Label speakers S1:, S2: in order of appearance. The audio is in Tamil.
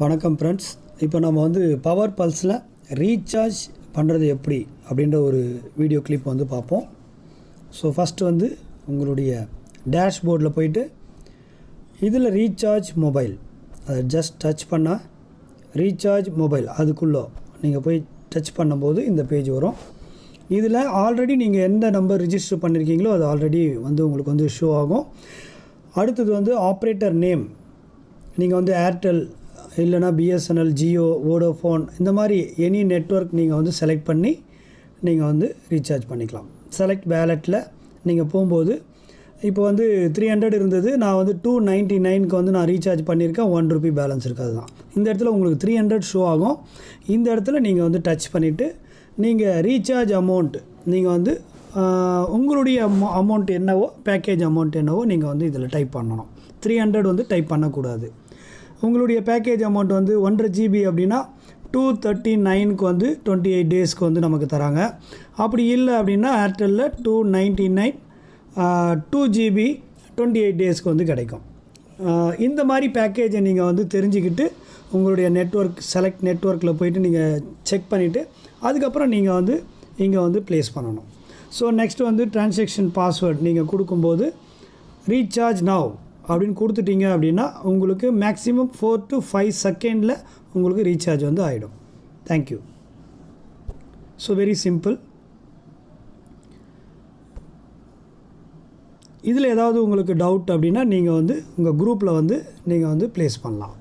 S1: வணக்கம் ஃப்ரெண்ட்ஸ் இப்போ நம்ம வந்து பவர் பல்ஸில் ரீசார்ஜ் பண்ணுறது எப்படி அப்படின்ற ஒரு வீடியோ கிளிப் வந்து பார்ப்போம். ஸோ ஃபஸ்ட்டு வந்து உங்களுடைய டேஷ்போர்டில் போயிட்டு இதில் ரீசார்ஜ் மொபைல் அதை ஜஸ்ட் டச் பண்ணால் ரீசார்ஜ் மொபைல் அதுக்குள்ளே நீங்கள் போய் டச் பண்ணும்போது இந்த பேஜ் வரும். இதில் ஆல்ரெடி நீங்கள் எந்த நம்பர் ரிஜிஸ்டர் பண்ணியிருக்கீங்களோ அது ஆல்ரெடி வந்து உங்களுக்கு வந்து ஷோ ஆகும். அடுத்தது வந்து ஆப்ரேட்டர் நேம் நீங்கள் வந்து ஏர்டெல் இல்லைனா பிஎஸ்என்எல் ஜியோ வோடோஃபோன் இந்த மாதிரி எனி நெட்வொர்க் நீங்கள் வந்து செலக்ட் பண்ணி நீங்கள் வந்து ரீசார்ஜ் பண்ணிக்கலாம். செலக்ட் வேலெட்டில் நீங்கள் போகும்போது இப்போ வந்து த்ரீ ஹண்ட்ரட் இருந்தது நான் வந்து டூ நைன்ட்டி நைனுக்கு வந்து நான் ரீசார்ஜ் பண்ணியிருக்கேன் ஒன் ருபி பேலன்ஸ் இருக்காது தான். இந்த இடத்துல உங்களுக்கு த்ரீ ஹண்ட்ரட் ஷோ ஆகும். இந்த இடத்துல நீங்கள் வந்து டச் பண்ணிவிட்டு நீங்கள் ரீசார்ஜ் அமௌண்ட் நீங்கள் வந்து உங்களுடைய அமௌண்ட் என்னவோ பேக்கேஜ் அமௌண்ட் என்னவோ நீங்கள் வந்து இதில் டைப் பண்ணணும். த்ரீ ஹண்ட்ரட் வந்து டைப் பண்ணக்கூடாது. உங்களுடைய பேக்கேஜ் அமௌண்ட் வந்து ஒன்றரை ஜிபி அப்படின்னா டூ தேர்ட்டி நைனுக்கு வந்து டுவெண்ட்டி எயிட் டேஸ்க்கு வந்து நமக்கு தராங்க. அப்படி இல்லை அப்படின்னா ஏர்டெல்லில் two ninety nine two GB twenty eight டேஸ்க்கு வந்து கிடைக்கும். இந்த மாதிரி பேக்கேஜை நீங்கள் வந்து தெரிஞ்சுக்கிட்டு உங்களுடைய நெட்வொர்க் செலக்ட் நெட்வொர்க்கில் போயிட்டு நீங்கள் செக் பண்ணிவிட்டு அதுக்கப்புறம் நீங்கள் வந்து இங்கே வந்து ப்ளேஸ் பண்ணணும். ஸோ நெக்ஸ்ட் வந்து டிரான்சாக்ஷன் பாஸ்வேர்ட் நீங்கள் கொடுக்கும்போது ரீசார்ஜ் நவ் அப்படின்னு கொடுத்துட்டீங்க அப்படின்னா உங்களுக்கு மேக்ஸிமம் ஃபோர் டு ஃபைவ் செகண்டில் உங்களுக்கு ரீசார்ஜ் வந்து ஆகிடும் தேங்க்யூ ஸோ வெரி சிம்பிள் இதில் ஏதாவது உங்களுக்கு டவுட் அப்படின்னா நீங்கள் வந்து உங்கள் குரூப்பில் வந்து நீங்கள் வந்து ப்ளேஸ் பண்ணலாம்.